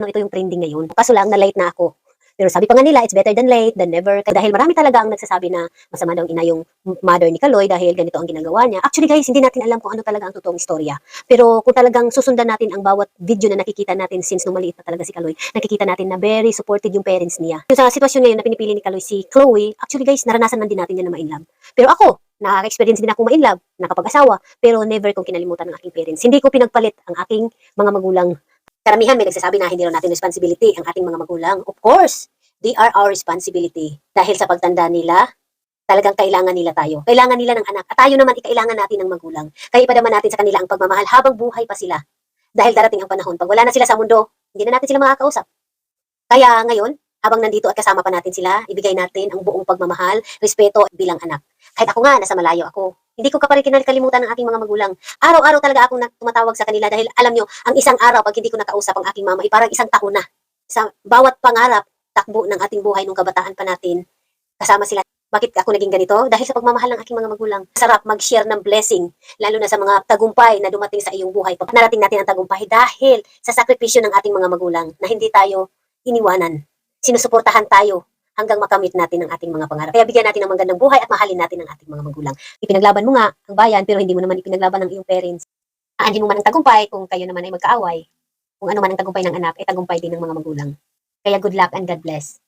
No, ito yung trending ngayon. Kaso lang, na-late na ako. Pero sabi pa nga nila, it's better than late than never. Dahil marami talaga ang nagsasabi na masama daw ina yung mother ni Kaloy dahil ganito ang ginagawa niya. Actually guys, hindi natin alam kung ano talaga ang totoong istorya. Pero kung talagang susundan natin ang bawat video na nakikita natin since nung maliit pa talaga si Kaloy, nakikita natin na very supported yung parents niya. Yung sa sitwasyon ngayon na pinipili ni Kaloy si Chloe, actually guys, naranasan man din natin yan na ma-inlove. Pero ako, nakaka-experience din ako ma-inlove, nakapag-asawa, pero never kong kinalimutan ng aking parents. Hindi ko pinagpalit ang aking mga magulang karamihan may nagsasabi na hindi raw natin responsibility ang ating mga magulang. Of course, they are our responsibility. Dahil sa pagtanda nila, talagang kailangan nila tayo. Kailangan nila ng anak. At tayo naman, kailangan natin ng magulang. Kaya ipadama natin sa kanila ang pagmamahal habang buhay pa sila. Dahil darating ang panahon, pag wala na sila sa mundo, hindi na natin sila makakausap. Kaya ngayon, habang nandito at kasama pa natin sila, ibigay natin ang buong pagmamahal, respeto bilang anak. Kahit ako nga, nasa malayo ako. Hindi ko ka rin kinakalimutan ng aking mga magulang. Araw-araw talaga akong tumatawag sa kanila dahil alam nyo, ang isang araw pag hindi ko nakausap ang aking mama, ay parang isang taon na. Sa bawat pangarap, takbo ng ating buhay nung kabataan pa natin, kasama sila. Bakit ako naging ganito? Dahil sa pagmamahal ng aking mga magulang. Sarap mag-share ng blessing, lalo na sa mga tagumpay na dumating sa iyong buhay. Pag narating natin ang tagumpay dahil sa sakripisyo ng ating mga magulang na hindi tayo iniwanan. Sinusuportahan tayo hanggang makamit natin ang ating mga pangarap. Kaya bigyan natin ng magandang buhay at mahalin natin ang ating mga magulang. Ipinaglaban mo nga ang bayan pero hindi mo naman ipinaglaban ng iyong parents. Aanin mo man ang tagumpay kung kayo naman ay magkaaway. Kung ano man ang tagumpay ng anak, ay tagumpay din ng mga magulang. Kaya good luck and God bless.